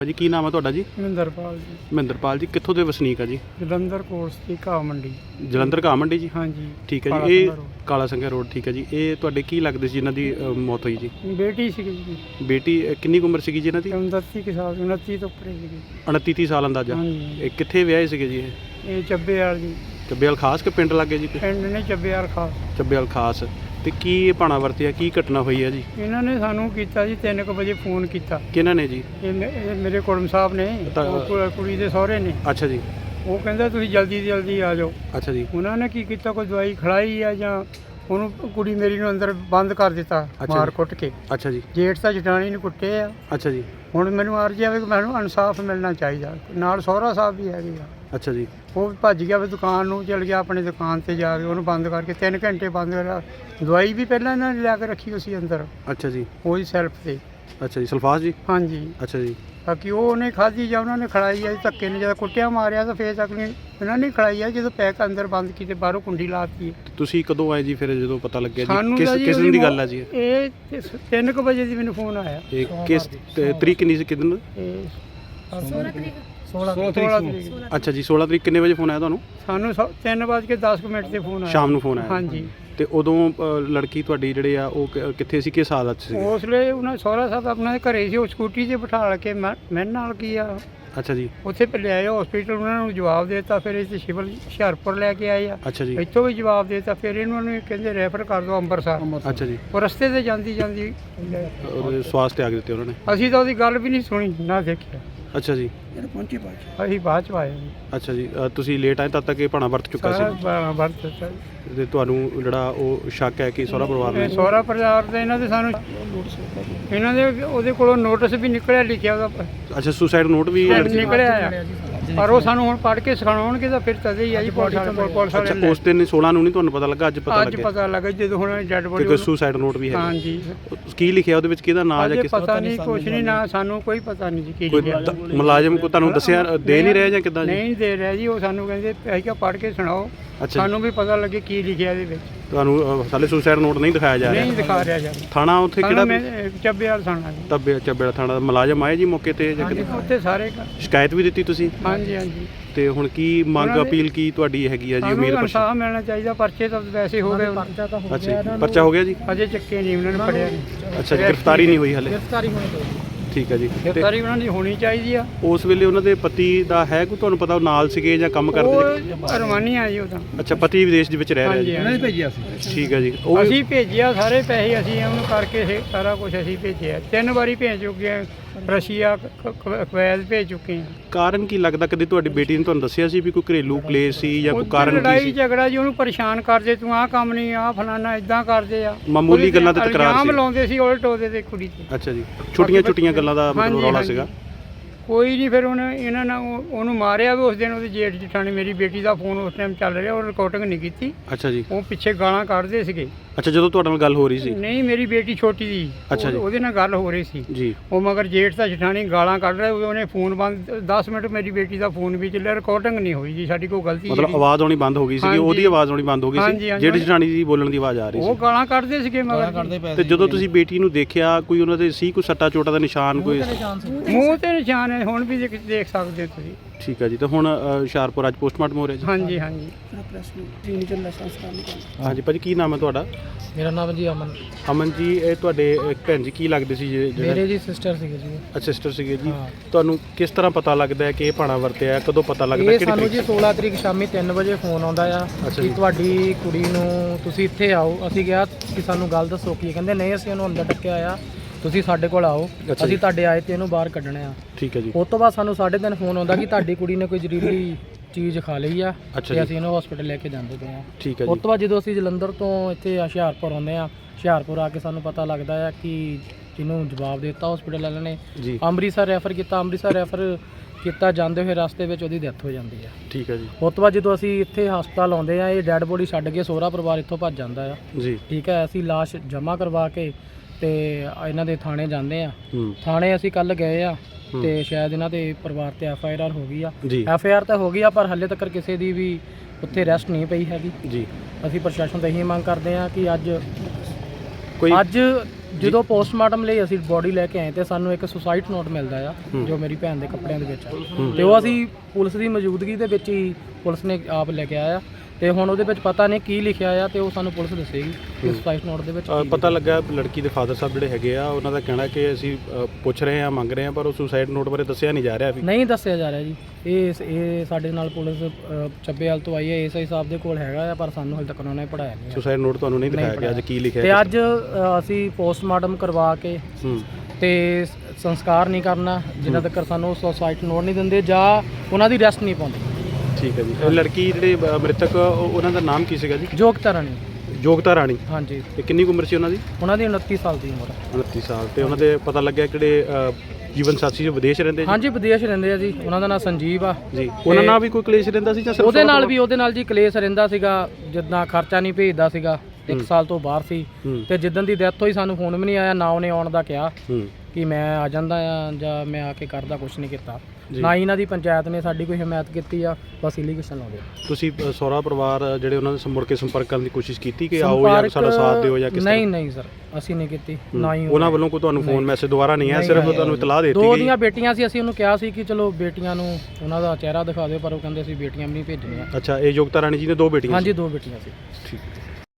ਜੀ ਕੀ ਨਾਮ ਹੈ ਤੁਹਾਡਾ ਜੀ? ਮਹਿੰਦਰਪਾਲ ਜੀ। ਮਹਿੰਦਰਪਾਲ ਜੀ ਕਿੱਥੋਂ ਦੇ ਵਸਨੀਕ ਆ ਜੀ? ਜਲੰਧਰ ਕੋਰਸ ਦੀ ਘਾਹ ਮੰਡੀ। ਜਲੰਧਰ ਘਾਹ ਮੰਡੀ ਜੀ? ਹਾਂਜੀ। ਠੀਕ ਹੈ ਜੀ ਇਹ। ਕਾਲਾ ਸੰਘਿਆ ਰੋਡ ਠੀਕ ਹੈ ਜੀ। ਇਹ ਤੁਹਾਡੇ ਕੀ ਲੱਗਦੇ ਸੀ ਜਿਨ੍ਹਾਂ ਦੀ ਅ, ਮੌਤ ਹੋਈ ਜੀ? ਬੇਟੀ ਸੀਗੀ ਜੀ। ਬੇਟੀ ਅ, ਕਿੰਨੀ ਕੁ ਉਮਰ ਸੀਗੀ ਜੀ ਇਹਨਾਂ ਦੀ? 29 ਕਿ ਸਾਲ 29 ਤੋਂ ਉੱਪਰ ਸੀਗੀ। 29 30 ਸਾਲ ਅੰਦਾਜ਼ਾ। ਹਾਂਜੀ। ਇਹ ਕਿੱਥੇ ਵਿਆਹੇ ਸੀਗੇ ਜੀ ਇਹ? ਇਹ ਚੱਬੇਵਾਲ ਜੀ। ਚੱਬੇਵਾਲ ਖਾਸ ਕਿ ਪਿੰਡ ਲੱਗੇ ਜੀ? ਪਿੰਡ ਨੇ ਚੱਬੇਵਾਲ ਖਾਸ। ਚੱਬੇਵਾਲ ਖਾਸ। ਤੇ ਕੀ ਇਹ ਭਾਣਾ ਵਰਤਿਆ ਕੀ ਘਟਨਾ ਹੋਈ ਹੈ ਜੀ? ਇਹਨਾਂ ਨੇ ਸਾਨੂੰ ਕੀਤਾ ਜੀ 3 ਵਜੇ ਫੋਨ ਕੀਤਾ। ਕਿਹਨਾਂ ਨੇ ਜੀ? ਇਹ ਮੇ- ਇਹ ਮੇਰੇ ਕੁੜਮ ਸਾਹਿਬ ਨੇ ਤਾਂ- ਉਹ ਕੁ- ਕੁੜੀ ਦੇ ਸਹੁਰੇ ਨੇ। ਅੱਛਾ ਜੀ। ਉਹ ਕਹਿੰਦਾ ਤੁਸੀਂ ਜਲਦੀ ਜਲਦੀ ਆ ਜਾਓ। ਅੱਛਾ ਜੀ। ਉਹਨਾਂ ਨੇ ਕੀ ਕੀਤਾ ਕੋਈ ਦਵਾਈ ਖੜਾਈ ਆ ਜਾਂ ਉਹਨੂੰ ਕੁੜੀ ਮੇਰੀ ਨੂੰ ਅੰਦਰ ਬੰਦ ਕਰ ਦਿੱਤਾ ਅੱਛਾ ਮਾਰ ਜੀ। ਕੁੱਟ ਕੇ। ਅੱਛਾ ਜੀ। ਜੇਠ ਤਾਂ ਜਟਾਣੀ ਨੂੰ ਕੁੱਟੇ ਆ। ਅੱਛਾ ਜੀ। ਹੁਣ ਮੈਨੂੰ ਅਰਜ਼ੀ ਆਵੇ ਕਿ ਮੈਨੂੰ ਇਨਸਾਫ ਮਿਲਣਾ ਚਾਹੀਦਾ। ਨਾਲ ਸਹੁਰਾ ਸਾਹਿਬ ਵੀ ਹੈਗੇ ਆ। ਅੱਛਾ ਜੀ। ਉਹ ਭੱਜ ਗਿਆ ਵੀ ਦੁਕਾਨ ਨੂੰ ਚਲ ਗਿਆ ਆਪਣੀ ਦੁਕਾਨ ਤੇ ਜਾ ਕੇ ਉਹਨੂੰ ਬੰਦ ਕਰਕੇ 3 ਘੰਟੇ ਬੰਦ ਕਰਿਆ। ਦਵਾਈ ਵੀ ਪਹਿਲਾਂ ਇਹਨਾਂ ਨੇ ਲਿਆ ਕੇ ਰੱਖੀ ਹੋਈ ਸੀ ਅੰਦਰ। ਅੱਛਾ ਜੀ। ਉਹੀ ਸੈਲਫ ਤੇ। ਅੱਛਾ ਜੀ ਸਲਫਾਸ ਜੀ? ਹਾਂਜੀ। ਅੱਛਾ ਜੀ। ਬਾਕੀ ਉਹ ਉਹਨੇ ਖਾਧੀ ਜਾਂ ਉਹਨਾਂ ਨੇ ਖੜਾਈ ਆ ਧੱਕੇ ਨੇ ਜਦ ਕੁੱਟਿਆ ਮਾਰਿਆ ਤਾਂ ਫੇਰ ਤੱਕ ਨਹੀਂ ਇਹਨਾਂ ਨੇ ਖੜਾਈ ਆ ਜਦੋਂ ਪੈਕ ਅੰਦਰ ਬੰਦ ਕੀਤੇ ਬਾਹਰੋਂ ਕੁੰਡੀ ਲਾਤੀ ਤੇ ਤੁਸੀਂ ਕਦੋਂ ਆਏ ਜੀ ਫਿਰ ਜਦੋਂ ਪਤਾ ਲੱਗਿਆ ਜੀ? ਕਿਸ ਕਿਸ ਦਿਨ ਦੀ ਗੱਲ ਹੈ ਜੀ? ਇਹ? ਇਹ 3 ਵਜੇ ਦੀ ਮੈਨੂੰ ਫੋਨ ਆਇਆ। ਇਹ ਕਿਸ ਤਰੀਕ ਕਿੰਨੀ ਸੀ ਕਿਦਨ ਇਹ 16 ਤਰੀਕ 16 ਤਰੀਕ ਅੱਛਾ ਜੀ 16 ਤਰੀਕ ਕਿੰਨੇ ਵਜੇ ਫੋਨ ਆਇਆ ਤੁਹਾਨੂੰ? ਸਾਨੂੰ 3 ਵਜੇ ਕੇ 10 ਮਿੰਟ ਤੇ ਫੋਨ ਆਇਆ। ਸ਼ਾਮ ਨੂੰ ਫੋਨ ਆਇਆ। ਹਾਂਜੀ। ਤੇ ਉਦੋਂ ਅ, ਲੜਕੀ ਤੁਹਾਡੀ ਜਿਹੜੇ ਆ ਉਹ ਕ- ਕਿੱਥੇ ਸੀ ਕਿਸ ਹਾਲਤ 'ਚ ਸੀ? ਉਸ ਵੇਲੇ ਉਹਨਾਂ ਸਹੁਰਾ ਸਾਹਿਬ ਆਪਣੇ ਘਰੇ ਸੀ ਉਹ ਸਕੂਟੀ 'ਤੇ ਬਿਠਾ ਕੇ ਮੈਂ ਨਾਲ ਕੀ ਆ? ਅੱਛਾ ਜੀ। ਉੱਥੇ ਪ ਲਿਆਏ ਹਸਪੀਟਲ ਉਹਨਾਂ ਨੂੰ ਜਵਾਬ ਦੇ ਦਿੱਤਾ ਫਿਰ ਇੱਥੇ ਸਿਵਲ ਹੁਸ਼ਿਆਰਪੁਰ ਲੈ ਕੇ ਆਏ ਆ। ਅੱਛਾ ਜੀ। ਇੱਥੋਂ ਵੀ ਜਵਾਬ ਦੇ ਦਿੱਤਾ ਫਿਰ ਇਹਨਾਂ ਨੂੰ ਕਹਿੰਦੇ ਰੈਫਰ ਕਰ ਦਿਓ ਅੰਮ੍ਰਿਤਸਰ। ਅੱਛਾ ਜੀ। ਉਹ ਰਸਤੇ ਤੇ ਜਾਂਦੀ ਜਾਂਦੀ ਉਹਦੇ ਸਵਾਸ ਤੇ ਆ ਦਿੱਤੇ ਉਹਨਾਂ ਨੇ। ਅਸੀਂ ਤਾਂ ਉਹਦੀ ਗੱਲ ਵੀ ਨਹੀਂ ਸੁਣੀ ਨਾ ਦੇਖਿਆ। ਅੱਛਾ ਜੀ। ਅਸੀਂ ਬਾਅਦ ਚ ਆਏ ਜੀ। ਅੱਛਾ ਜੀ ਅ, ਤੁਸੀਂ ਲੇਟ ਆਏ ਤਦ ਤੱਕ ਇਹ ਭਾਣਾ ਵਰਤ ਚੁੱਕਾ ਸਾਰਾ ਸੀ ਬਾਰਾਂ ਵਰਤ ਦਿੱਤਾ ਤੇ ਤੁਹਾਨੂੰ ਜਿਹੜਾ ਉਹ ਸ਼ੱਕ ਹੈ ਕਿ ਸਹੁਰਾ ਪਰਿਵਾਰ ਇਹ ਨੇ ਸਹੁਰਾ ਪਰਿਵਾਰ ਦੇ ਇਹਨਾਂ ਦੇ ਸਾਨੂੰ ਇਹਨਾਂ ਦੇ ਉਹਦੇ ਕੋਲੋਂ ਨੋਟਿਸ ਵੀ ਨਿਕਲਿਆ ਲਿਖਿਆ ਉਹਦਾ ਅੱਛਾ ਸੁਸਾਈਡ ਨੋਟ ਵੀ ਨਿਕਲਿਆ ਆ। ਪਰ ਉਹ ਸਾਨੂੰ ਹੁਣ ਪੜ੍ਹ ਕੇ ਸਿਖਾਉਣਗੇ ਤਾਂ ਫਿਰ ਤਦੇ ਹੀ ਆ ਜੀ ਪੁਲਿਸ ਵਾਲੇ ਪੁਲਿਸ ਅੱਛਾ ਵਾਲੇ ਉਸ ਦਿਨ 16 ਨੂੰ ਨਹੀਂ ਤੁਹਾਨੂੰ ਪਤਾ ਲੱਗਾ ਅੱਜ ਪਤਾ ਅੱਜ ਲੱਗਿਆ? ਪਤਾ ਲੱਗਾ ਜਦੋਂ ਹੁਣ ਡੈਡ ਕਿ ਬੋਡੀ ਕੋਈ ਸੁਸਾਈਡ ਨੋਟ ਵੀ ਹੈ ਹਾਂਜੀ। ਕੀ ਲਿਖਿਆ ਉਹਦੇ ਵਿੱਚ ਕਿਹਦਾ ਨਾਮ ਅਜੇ ਜਾਂ ਕਿਸ ਪਤਾ ਨਹੀਂ ਕੁਛ ਨਹੀਂ ਨਾ ਸਾਨੂੰ ਕੋਈ ਪਤਾ ਨਹੀਂ ਜੀ ਕੀ ਕੋਈ ਲਿਖਿਆ ਤ- ਮੁਲਾਜ਼ਮ ਕੋ ਤੁਹਾਨੂੰ ਦੱਸਿਆ ਦੇ ਨਹੀਂ ਰਿਹਾ ਜਾਂ ਕਿੱਦਾਂ ਜੀ? ਨਹੀਂ ਦੇ ਰਿਹਾ ਜੀ ਉਹ ਸਾਨੂੰ ਕਹਿੰਦੇ ਅਸੀਂ ਕਿਹਾ ਪੜ੍ਹ ਕੇ ਸੁਣਾਓ। ਅੱਛਾ ਜੀ। ਸਾਨੂੰ ਵੀ ਪਤਾ ਲੱਗੇ ਕੀ ਲਿਖਿਆ ਇਹਦੇ ਵਿੱਚ। ਤੁਹਾਨੂੰ ਹਾਲੇ ਸੁਸਾਈਡ ਨੋਟ ਨਹੀਂ ਦਿਖਾਇਆ ਜਾ ਨਹੀਂ ਰਿਹਾ ਦਿਖਾ ਰਿਹਾ ਜੀ ਥਾਣਾ ਉੱਥੇ ਕਿਹੜਾ? ਮੈਂ ਚੱਬੇ ਵਾਲ ਸੁਣਾ ਜੀ। ਤੱਬੇ ਚੱਬੇੜਾ ਥਾਣਾ ਦਾ ਮੁਲਾਜ਼ਮ ਆਏ ਜੀ ਮੌਕੇ ਤੇ ਜਾਂ ਹਾਂਜੀ ਕਿੱਦਾਂ? ਉੱਥੇ ਸਾਰੇ ਸ਼ਿਕਾਇਤ ਵੀ ਦਿੱਤੀ ਤੁਸੀਂ? ਹਾਂਜੀ ਹਾਂਜੀ। ਤੇ ਹੁਣ ਕੀ ਮੰਗ ਅਪੀਲ ਕੀ ਤੁਹਾਡੀ ਹੈਗੀ ਆ ਜੀ ਉਮੀਦ ਪਰਚਾ? ਇਨਸਾਫ ਮਿਲਣਾ ਚਾਹੀਦਾ ਪਰਚੇ ਤਾਂ ਵੈਸੇ ਹੋ ਗਏ। ਹੁਣ। ਅੱਛਾ ਜੀ ਪਰਚਾ ਹੋ ਗਿਆ ਜੀ? ਅਜੇ ਚੱਕੇ ਨਹੀਂ ਉਹਨਾਂ ਨੇ ਫੜਿਆ ਨਹੀਂ। ਅੱਛਾ ਜੀ ਗ੍ਰਿਫਤਾਰੀ ਨਹੀਂ ਹੋਈ ਹਲੇ? ਗ੍ਰਿਫਤਾਰੀ ਹੋਣੀ ਚਾਹੀਦੀ। ਠੀਕ ਹੈ ਜੀ। ਤੇ ਗ੍ਰਿਫਤਾਰੀ ਉਹਨਾਂ ਦੀ ਹੋਣੀ ਚਾਹੀਦੀ ਆ। ਉਸ ਵੇਲੇ ਉਹਨਾਂ ਦੇ ਪਤੀ ਦਾ ਹੈ ਕੋਈ? ਤੁਹਾਨੂੰ ਪਤਾ ਉਹ ਨਾਲ ਸੀਗੇ ਜਾਂ ਕੰਮ ਕਰਦੇ ਸੀ ਉਹ ਰਵਾਨੀ ਆ ਜੀ ਉਹ ਤਾਂ ਅੱਛਾ ਪਤੀ ਵਿਦੇਸ਼ ਦੇ ਵਿੱਚ ਰਹਿ ਰਿਹਾ ਹਾਂਜੀ ਜੀ ਹਾਂਜੀ। ਭੇਜਿਆ ਸੀ। ਠੀਕ ਹੈ ਜੀ। ਉਹ ਵੀ- ਅਸੀਂ ਭੇਜਿਆ ਸਾਰੇ ਪੈਸੇ ਅਸੀਂ ਉਹਨੂੰ ਕਰਕੇ ਇਹ ਸਾਰਾ ਕੁਝ ਅਸੀਂ ਭੇਜਿਆ। ਤਿੰਨ ਵਾਰੀ ਭੇਜ ਚੁੱਕੇ ਆ। ਰਸ਼ੀਆ ਕ- ਕ- ਕੁਵੈਤ ਭੇਜ ਚੁੱਕੇ ਆ ਕਾਰਨ ਕੀ ਲੱਗਦਾ? ਕਦੇ ਤੁਹਾਡੀ ਬੇਟੀ ਨੇ ਤੁਹਾਨੂੰ ਦੱਸਿਆ ਸੀ ਵੀ ਕੋਈ ਘਰੇਲੂ ਕਲੇਸ਼ ਸੀ ਜਾਂ ਕੋਈ ਕਾਰਨ ਕੀ ਲੜਾਈ ਸੀ? ਝਗੜਾ ਜੀ ਉਹਨੂੰ ਪਰੇਸ਼ਾਨ ਕਰਦੇ ਤੂੰ ਆਹ ਕੰਮ ਨਹੀਂ ਆਹ ਫਲਾਨਾ ਇਦਾਂ ਕਰਦੇ ਆ। ਮਾਮੂਲੀ ਉਹਦੇ ਗੱਲਾਂ ਤੇ ਤਕਰਾਰ ਇਲਜ਼ਾਮ ਸੀ। ਲਾਉਂਦੇ ਸੀ ਉਲਟ ਉਹਦੇ ਤੇ ਕੁੜੀ ਤੇ। ਅੱਛਾ ਜੀ। ਛੋਟੀਆਂ ਛੋਟੀਆਂ ਗੱਲਾਂ ਦਾ ਮਤਲਬ ਹਾਂਜੀ, ਰੌਲਾ ਹਾਂਜੀ। ਸੀਗਾ। ਕੋਈ ਨਹੀਂ ਫਿਰ ਉਹਨੇ ਇਹਨਾਂ ਨੇ ਉਹ- ਉਹਨੂੰ ਮਾਰਿਆ ਵੀ ਉਸ ਦਿਨ ਉਹਦੇ ਜੇਠ ਜਠਾਣੀ ਮੇਰੀ ਬੇਟੀ ਦਾ ਫੋਨ ਉਸ ਟਾਈਮ ਚੱਲ ਰਿਹਾ ਉਹ ਰਿਕਾਰਡਿੰਗ ਨਹੀਂ ਕੀਤੀ। ਅੱਛਾ ਜੀ। ਉਹ ਪਿੱਛੇ ਗਾਲਾਂ ਕੱਢਦੇ ਸੀਗੇ। ਅੱਛਾ ਜਦੋਂ ਤੁਹਾਡੇ ਨਾਲ ਗੱਲ ਹੋ ਰਹੀ ਸੀ? ਨਹੀਂ ਮੇਰੀ ਬੇਟੀ ਛੋਟੀ ਸੀ। ਅੱਛਾ ਉਹ- ਜੀ। ਉਹਦੇ ਨਾਲ ਗੱਲ ਹੋ ਰਹੀ ਸੀ। ਜੀ। ਉਹ ਮਗਰ ਜੇਠ ਦਾ ਜਠਾਣੀ ਗਾਲਾਂ ਕੱਢ ਰਿਹਾ ਉਦੋਂ ਉਹਨੇ ਫੋਨ ਬੰਦ 10 ਮਿੰਟ ਮੇਰੀ ਬੇਟੀ ਦਾ ਫੋਨ ਵੀ ਚੱਲਿਆ ਰਿਕਾਰਡਿੰਗ ਨਹੀਂ ਹੋਈ ਜੀ ਸਾਡੀ ਕੋਈ ਗਲਤੀ ਮਤਲਬ ਜਿਹੜੀ। ਆਵਾਜ਼ ਆਉਣੀ ਬੰਦ ਹੋ ਗਈ ਸੀ ਹਾਂਜੀ। ਉਹਦੀ ਆਵਾਜ਼ ਆਉਣੀ ਬੰਦ ਹੋ ਗਈ ਹਾਂਜੀ, ਸੀ। ਹਾਂਜੀ। ਜਿਹੜੀ ਜਠਾਣੀ ਦੀ ਬੋਲਣ ਦੀ ਆਵਾਜ਼ ਆ ਰਹੀ ਉਹ ਸੀ। ਗਾਲਾਂ ਕੱਢਦੇ ਸੀਗੇ ਮਗਰ ਤੇ ਜਦੋਂ ਤੁਸੀਂ ਬੇਟੀ ਨੂੰ ਦੇਖਿਆ ਕੋਈ ਉਹਨਾਂ ਦੇ ਸੀ ਕੋਈ ਸੱਟਾ ਚੋਟਾ ਦਾ ਨਿਸ਼ਾਨ ਕੋਈ ਮੂੰਹ ਤੇ ਨਿਸ਼ਾਨ ਹੈ ਹੁਣ ਵੀ ਦੇਖ ਦੇਖ ਸਕਦੇ ਹੋ ਤੁਸੀਂ। ਠੀਕ ਹੈ ਜੀ ਤੇ ਹੁਣ ਅ, ਹੁਸ਼ਿਆਰਪੁਰ ਅੱਜ ਪੋਸਟਮਾਰਟਮ ਹੋ ਰਿਹਾ ਜੀ? ਹਾਂਜੀ ਹਾਂਜੀ। ਹਾਂਜੀ ਭਾਜੀ ਕੀ ਨਾਮ ਹੈ ਤੁਹਾਡਾ? ਮੇਰਾ ਨਾਮ ਜੀ ਅਮਨ। ਅਮਨ ਜੀ ਇਹ ਤੁਹਾਡੇ ਅ, ਭੈਣ ਜੀ ਕੀ ਲੱਗਦੇ ਸੀ ਜੇ- ਜਿਹੜੇ ਮੇਰੇ ਜੀ ਸਿਸਟਰ ਸੀਗੇ ਜੀ। ਸਿਸਟਰ ਸੀਗੇ ਜੀ। ਹਾਂ। ਤੁਹਾਨੂੰ ਕਿਸ ਤਰ੍ਹਾਂ ਪਤਾ ਲੱਗਦਾ ਹੈ ਕਿ ਇਹ ਭਾਣਾ ਵਰਤਿਆ ਹੈ? ਕਦੋਂ ਪਤਾ ਲੱਗਦਾ ਇਹ ਕਿਹੜੀ ਸਾਨੂੰ ਤਰੀਕ ਜੀ 16 ਤਰੀਕ ਸ਼ਾਮੀ 3 ਵਜੇ ਫੋਨ ਆਉਂਦਾ ਆ ਅੱਛਾ ਕਿ ਜੀ। ਤੁਹਾਡੀ ਕੁੜੀ ਨੂੰ ਤੁਸੀਂ ਇੱਥੇ ਆਓ। ਅਸੀਂ ਕਿਹਾ ਕਿ ਸਾਨੂੰ ਗੱਲ ਦੱਸੋ ਕੀ ਹੈ। ਕਹਿੰਦੇ ਨਹੀਂ ਅਸੀਂ ਉਹਨੂੰ ਅੰਦਰ ਟੱਕਿਆ ਆ। ਤੁਸੀਂ ਸਾਡੇ ਕੋਲ ਆਓ। ਅੱਛਾ ਜੀ। ਅਸੀਂ ਤੁਹਾਡੇ ਆਏ ਤੇ ਇਹਨੂੰ ਬਾਹਰ ਕੱਢਣਾ ਆ। ਠੀਕ ਹੈ ਜੀ। ਉਸ ਤੋਂ ਬਾਅਦ ਸਾਨੂੰ 3:30 ਫੋਨ ਆਉਂਦਾ ਕਿ ਤੁਹਾਡੀ ਕੁੜੀ ਨੇ ਕੋਈ ਜ਼ਹਿਰੀਲੀ ਚੀਜ਼ ਖਾ ਲਈ ਆ ਅੱਛਾ ਤੇ ਜੀ। ਅਸੀਂ ਇਹਨੂੰ ਹਸਪੀਟਲ ਲੈ ਕੇ ਜਾਂਦੇ ਪਏ ਆ। ਠੀਕ ਹੈ ਉਸ ਜੀ ਤੋਂ ਬਾਅਦ ਜਦੋਂ ਅਸੀਂ ਜਲੰਧਰ ਤੋਂ ਇੱਥੇ ਹੁਸ਼ਿਆਰਪੁਰ ਆਉਂਦੇ ਆ ਹੁਸ਼ਿਆਰਪੁਰ ਆ ਕੇ ਸਾਨੂੰ ਪਤਾ ਲੱਗਦਾ ਆ ਕਿ ਇਹਨੂੰ ਜਵਾਬ ਦੇ ਦਿੱਤਾ ਹਸਪੀਟਲ ਵਾਲਿਆਂ ਨੇ। ਜੀ। ਅੰਮ੍ਰਿਤਸਰ ਰੈਫਰ ਕੀਤਾ ਅੰਮ੍ਰਿਤਸਰ ਰੈਫਰ ਕੀਤਾ ਜਾਂਦੇ ਹੋਏ ਰਸਤੇ ਵਿੱਚ ਉਹਦੀ ਡੈਥ ਹੋ ਜਾਂਦੀ ਆ। ਠੀਕ ਹੈ ਜੀ। ਉਸ ਤੋਂ ਬਾਅਦ ਜਦੋਂ ਅਸੀਂ ਇੱਥੇ ਹਸਪਤਾਲ ਆਉਂਦੇ ਆ ਇਹ ਡੈੱਡ ਬੋਡੀ ਛੱਡ ਕੇ ਸਹੁਰਾ ਪਰਿਵਾਰ ਇੱਥੋਂ ਭੱਜ ਜਾਂਦਾ ਆ। ਜੀ। ਠੀਕ ਹੈ ਅਸੀਂ ਲਾਸ਼ ਜਮ੍ਹਾਂ ਕਰਵਾ ਕੇ ਤੇ ਇਹਨਾਂ ਦੇ ਥਾਣੇ ਜਾਂਦੇ ਆ। ਹੂੰ। ਥਾਣੇ ਅਸੀਂ ਕੱਲ ਗਏ ਆ। ਤੇ ਸ਼ਾਇਦ ਇਹਨਾਂ ਦੇ ਪਰਿਵਾਰ ਤੇ ਐਫ ਆਈ ਆਰ ਹੋ ਗਈ ਆ। ਜੀ। ਐਫ ਆਈ ਆਰ ਤਾਂ ਹੋ ਗਈ ਆ ਪਰ ਹੱਲੇ ਤੱਕ ਕਿਸੇ ਦੀ ਵੀ ਉੱਥੇ ਰੈਸਟ ਨਹੀਂ ਪਈ ਹੈਗੀ। ਜੀ। ਅਸੀਂ ਪ੍ਰਸ਼ਾਸਨ ਤੋਂ ਇਹੀ ਮੰਗ ਕਰਦੇ ਆ ਕਿ ਅੱਜ ਕੋਈ ਅੱਜ ਜਦੋਂ ਪੋਸਟਮਾਰਟਮ ਲਈ ਅਸੀਂ ਬੋਡੀ ਲੈ ਕੇ ਆਏ ਤੇ ਸਾਨੂੰ ਇੱਕ ਸੁਸਾਈਡ ਨੋਟ ਮਿਲਦਾ ਆ। ਜੋ ਮੇਰੀ ਭੈਣ ਦੇ ਕੱਪੜਿਆਂ ਦੇ ਵਿੱਚ ਆ। ਤੇ ਉਹ ਅਸੀਂ ਪੁਲਿਸ ਦੀ ਮੌਜੂਦਗੀ ਦੇ ਵਿੱਚ ਹੀ ਪੁਲਿਸ ਨੇ ਆਪ ਲੈ ਕੇ ਆਇਆ। ਤੇ ਹੁਣ ਉਹਦੇ ਵਿੱਚ ਪਤਾ ਨਹੀਂ ਕੀ ਲਿਖਿਆ ਆ ਤੇ ਉਹ ਸਾਨੂੰ ਪੁਲਿਸ ਦੱਸੇਗੀ ਕਿ। ਸੁਸਾਈਡ ਨੋਟ ਦੇ ਵਿੱਚ ਅ, ਕੀ ਪਤਾ ਲੱਗਾ ਲੜਕੀ ਦੇ ਫਾਦਰ ਸਾਹਿਬ ਜਿਹੜੇ ਹੈਗੇ ਆ ਉਹਨਾਂ ਦਾ ਕਹਿਣਾ ਕਿ ਅਸੀਂ ਅ, ਪੁੱਛ ਰਹੇ ਹਾਂ ਮੰਗ ਰਹੇ ਹਾਂ ਪਰ ਉਹ ਸੁਸਾਈਡ ਨੋਟ ਬਾਰੇ ਦੱਸਿਆ ਨਹੀਂ ਜਾ ਰਿਹਾ ਵੀ। ਨਹੀਂ ਦੱਸਿਆ ਜਾ ਰਿਹਾ ਜੀ। ਇਹ ਇਹ ਸਾਡੇ ਨਾਲ ਪੁਲਿਸ ਅ, ਚੱਬੇਵਾਲ ਤੋਂ ਆਈ ਹੈ ਐਸਆਈ ਸਾਹਿਬ ਦੇ ਕੋਲ ਹੈਗਾ ਆ ਪਰ ਸਾਨੂੰ ਹਾਲੇ ਤੱਕ ਉਹਨਾਂ ਨੇ ਪੜਾਇਆ ਨਹੀਂ। ਸੁਸਾਈਡ ਨੋਟ ਤੁਹਾਨੂੰ ਨਹੀਂ ਦਿਖਾਇਆ ਗਿਆ ਅੱਜ ਕੀ ਲਿਖਿਆ ਤੇ ਅੱਜ ਅ, ਅਸੀਂ ਪੋਸਟਮਾਰਟਮ ਕਰਵਾ ਕੇ ਹੂੰ। ਤੇ ਸ- ਸੰਸਕਾਰ ਨਹੀਂ ਕਰਨਾ ਜਿੰਨਾ ਤੱਕ ਸਾਨੂੰ ਸੁਸਾਈਡ ਨੋਟ ਨਹੀਂ ਦਿੰਦੇ ਜਾਂ ਉਹਨਾਂ ਦੀ ਰੈਸਟ ਨਹੀਂ ਪਾਉਂਦੇ। ਠੀਕ ਹੈ ਜੀ। ਇਹ ਲੜਕੀ ਜਿਹੜੇ ਅ, ਮ੍ਰਿਤਕ ਉਹ- ਉਹਨਾਂ ਦਾ ਨਾਮ ਕੀ ਸੀਗਾ ਜੀ? ਜੋਗ ਤਰ੍ਹਾਂ ਨਹੀਂ ਯੋਗਤਾ ਰਾਣੀ। ਹਾਂਜੀ। ਤੇ ਕਿੰਨੀ ਕੁ ਉਮਰ ਸੀ ਉਹਨਾਂ ਦੀ? ਉਹਨਾਂ ਦੀ 29 ਸਾਲ ਦੀ ਉਮਰ ਹੈ। 29 ਸਾਲ। ਤੇ ਉਹਨਾਂ ਦੇ ਪਤਾ ਲੱਗਿਆ ਕਿਹੜੇ ਅ, ਜੀਵਨ ਸਾਥੀ ਜੋ ਵਿਦੇਸ਼ ਰਹਿੰਦੇ ਜੀ? ਹਾਂਜੀ ਵਿਦੇਸ਼ ਰਹਿੰਦੇ ਆ ਜੀ। ਉਹਨਾਂ ਦਾ ਨਾਮ ਸੰਜੀਵ ਆ। ਜੀ। ਉਹਨਾਂ ਨਾਲ ਵੀ ਕੋਈ ਕਲੇਸ਼ ਰਹਿੰਦਾ ਸੀ ਜਾਂ ਸਿਰਫ ਉਹਦੇ ਨਾਲ ਵੀ ਉਹਦੇ ਨਾਲ ਜੀ ਕਲੇਸ਼ ਰਹਿੰਦਾ ਸੀਗਾ। ਜਿੱਦਾਂ ਖਰਚਾ ਨਹੀਂ ਭੇਜਦਾ ਸੀਗਾ। ਇੱਕ। ਸਾਲ ਤੋਂ ਬਾਹਰ ਸੀ। ਹੂੰ। ਤੇ ਜਿੱਦਣ ਦੀ ਡੈਥ ਹੋਈ ਸਾਨੂੰ ਫੋਨ ਵੀ ਨਹੀਂ ਆਇਆ ਨਾ ਉਹਨੇ ਆਉਣ ਦਾ ਕਿਹਾ। ਹੂੰ। ਕਿ ਮੈਂ ਆ ਜਾਂਦਾ ਆ ਜਾਂ ਮੈਂ ਆ ਕੇ ਕਰਦਾ ਕੁਝ ਨਹੀਂ ਕੀਤਾ। ਨਾ ਹੀ ਇਹਨਾਂ ਦੀ ਪੰਚਾਇਤ ਨੇ ਸਾਡੀ ਕੋਈ ਹਮਾਇਤ ਕੀਤੀ ਆ ਬਸ ਇਲੀਗੇਸ਼ਨ ਲਾਉਂਦੇ ਤੁਸੀਂ ਅ, ਸਹੁਰਾ ਪਰਿਵਾਰ ਅ, ਜਿਹੜੇ ਉਹਨਾਂ ਦੇ ਮੁੜ ਕੇ ਸੰਪਰਕ ਕਰਨ ਦੀ ਕੋਸ਼ਿਸ਼ ਕੀਤੀ ਕਿ ਆਓ ਸੰਪਰਕ- ਸਾਡਾ ਸਾਥ ਦਿਓ ਜਾਂ ਕਿਸ ਨਹੀਂ ਨਹੀਂ ਸਰ ਅਸੀਂ ਨਹੀਂ ਕੀਤੀ। ਨਾ ਹੀ ਉਹਨਾਂ ਵੱਲੋਂ ਕੋਈ ਤੁਹਾਨੂੰ ਫੋਨ। ਮੈਸੇਜ ਦੁਬਾਰਾ ਨਹੀਂ ਆਇਆ ਨਹੀਂ ਸਿਰਫ ਆਇਆ ਤੁਹਾਨੂੰ ਇਤਲਾਹ ਦੇ ਦਿੱਤੀ ਦੋ ਗਈ ਦੀਆਂ ਬੇਟੀਆਂ ਸੀ ਅਸੀਂ ਉਹਨੂੰ ਕਿਹਾ ਸੀ ਕਿ ਚਲੋ ਬੇਟੀਆਂ ਨੂੰ ਉਹਨਾਂ ਦਾ ਚਿਹਰਾ ਦਿਖਾ ਦਿਓ ਪਰ ਉਹ ਕਹਿੰਦੇ ਅਸੀਂ ਬੇਟੀਆਂ ਵੀ ਨਹੀਂ ਭੇਜਣੀਆਂ ਅੱਛਾ ਇਹ ਯੋਗਤਾ ਰਾਣੀ ਜੀ ਨੇ ਦੋ ਬੇਟੀਆਂ ਹਾਂਜੀ। ਦੋ ਬੇਟੀਆਂ ਸੀ ਠੀਕ ਹੈ